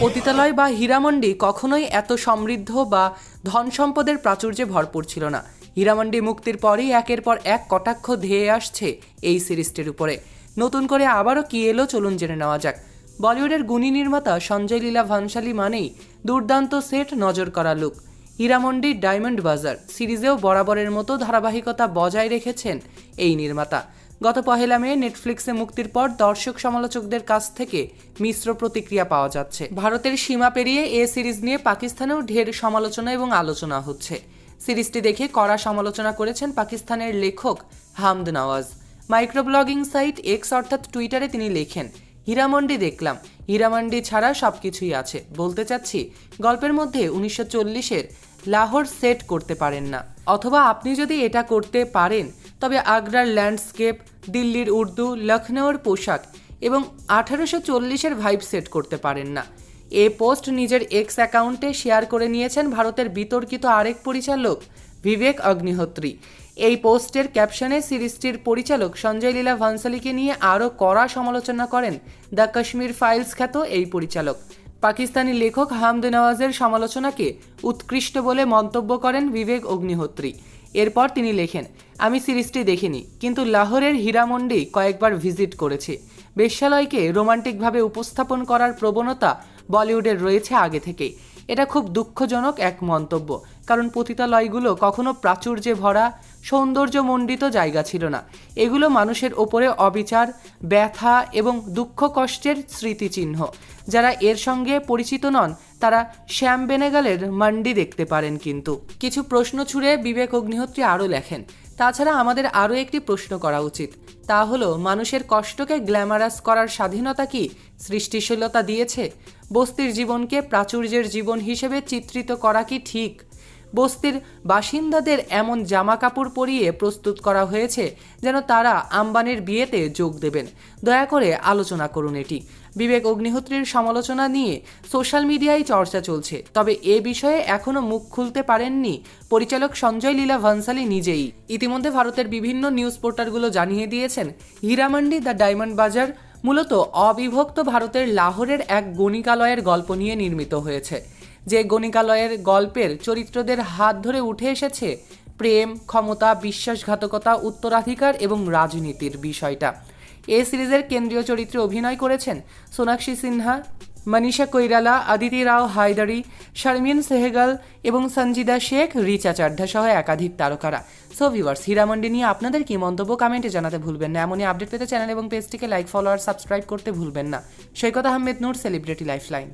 পতিতালয় বা হীরামন্ডি কখনোই এত সমৃদ্ধ বা ধন সম্পদের প্রাচুর্যে ভরপুর ছিল না। হীরামন্ডি মুক্তির পরেই একের পর এক কটাক্ষ ধেয়ে আসছে এই সিরিজটির উপরে। নতুন করে আবারও কি এলো চলুন জেনে নেওয়া যাক। বলিউডের গুণী নির্মাতা সঞ্জয় লীলা ভানশালী মানেই দুর্দান্ত সেট নজর করা লুক। হীরামন্ডি ডায়মন্ড বাজার সিরিজেও বরাবরের মতো ধারাবাহিকতা বজায় রেখেছেন এই নির্মাতা। গত পহেলা মে নেটফ্লিক্সে মুক্তির পর দর্শক সমালোচকদের কাছ থেকে মিশ্র প্রতিক্রিয়া পাওয়া যাচ্ছে। ভারতের সীমা পেরিয়ে এ সিরিজ নিয়ে পাকিস্তানেও ঢের সমালোচনা এবং আলোচনা হচ্ছে। সিরিজটি দেখে কড়া সমালোচনা করেছেন পাকিস্তানের লেখক হামদ নওয়াজ। মাইক্রোব্লগিং সাইট এক্স অর্থাৎ টুইটারে তিনি লেখেন, হীরামন্ডি দেখলাম। হীরামন্ডি ছাড়া সব কিছুই আছে। বলতে চাচ্ছি, গল্পের মধ্যে উনিশশো চল্লিশের লাহোর সেট করতে পারেন না। অথবা আপনি যদি এটা করতে পারেন তবে আগ্রার ল্যান্ডস্কেপ, দিল্লির উর্দু লখনৌর পোশাক এবং আঠারোশো চল্লিশের ভাইব সেট করতে পারেন না। এ পোস্ট নিজের এক্স অ্যাকাউন্টে শেয়ার করে নিয়েছেন ভারতের বিতর্কিত আরেক পরিচালক, বিবেক অগ্নিহোত্রী। এই পোস্টের ক্যাপশনে সিরিজটির পরিচালক সঞ্জয় লীলা ভানসালিকে নিয়ে আরও কড়া সমালোচনা করেন দ্য কাশ্মীর ফাইলস খ্যাত এই পরিচালক। পাকিস্তানি লেখক হামদ নওয়াজের সমালোচনাকে উৎকৃষ্ট বলে মন্তব্য করেন বিবেক অগ্নিহোত্রী। এরপর তিনি লেখেন, আমি সিরিজটি দেখিনি, কিন্তু লাহোরের হীরামন্ডি কয়েকবার ভিজিট করেছি। বেশ্যালয়কে রোমান্টিকভাবে উপস্থাপন করার প্রবণতা বলিউডের রয়েছে আগে থেকেই। এটা খুব দুঃখজনক এক মন্তব্য, কারণ পতিতালয়গুলো কখনো প্রাচুর্যে ভরা, সৌন্দর্যমণ্ডিত জায়গা ছিল না। এগুলো মানুষের ওপরে অবিচার, ব্যথা এবং দুঃখ কষ্টের স্মৃতিচিহ্ন, যারা এর সঙ্গে পরিচিত নন তারা শ্যাম বেনেগালের মান্ডি দেখতে পারেন কিন্তু। কিছু প্রশ্ন ছুড়ে বিবেক অগ্নিহোত্রী আরও লেখেন, তাছাড়া আমাদের আরও একটি প্রশ্ন করা উচিত, তা হলো, মানুষের কষ্টকে গ্ল্যামারাস করার স্বাধীনতা কি সৃষ্টিশীলতা দিয়েছে? বস্তির জীবনকে প্রাচুর্যের জীবন হিসেবে চিত্রিত করা কি ঠিক? বস্তির বাসিন্দাদের এমন জামা কাপড় পরিয়ে প্রস্তুত করা হয়েছে যেন তারা আম্বানির বিয়েতে যোগ দেবেন। দয়া করে আলোচনা করুন এটি। বিবেক অগ্নিহোত্রীর সমালোচনা নিয়ে সোশ্যাল মিডিয়ায় চর্চা চলছে। তবে এ বিষয়ে এখনও মুখ খুলতে পারেননি পরিচালক সঞ্জয় লীলা ভানসালি নিজেই। ইতিমধ্যে ভারতের বিভিন্ন নিউজ পোর্টালগুলো জানিয়ে দিয়েছেন, হীরামান্ডি দ্য ডায়মন্ড বাজার মূলত অবিভক্ত ভারতের লাহোরের এক গণিকালয়ের গল্প নিয়ে নির্মিত হয়েছে। যে গণিকালয়ের গল্পের চরিত্রদের হাত ধরে উঠে এসেছে প্রেম, ক্ষমতা, বিশ্বাসঘাতকতা, উত্তরাধিকার এবং রাজনীতির বিষয়টা। এ সিরিজের কেন্দ্রীয় চরিত্রে অভিনয় করেছেন সোনাক্ষী সিনহা, মনীষা কৈরালা, আদিতি রাও হায়দারি, শারমিন সেহেগাল এবং সঞ্জিদা শেখ, রিচা চাড্ডা সহ একাধিক তারকারা। সো ভিউয়ার্স হীরামন্ডি নিয়ে আপনাদের কি মন্তব্য কমেন্টে জানাতে ভুলবেন না। এমনই আপডেট পেতে চ্যানেল এবং পেজটিকে লাইক ফলো আর সাবস্ক্রাইব করতে ভুলবেন না। Saikat Ahmed Noor celebrity lifeline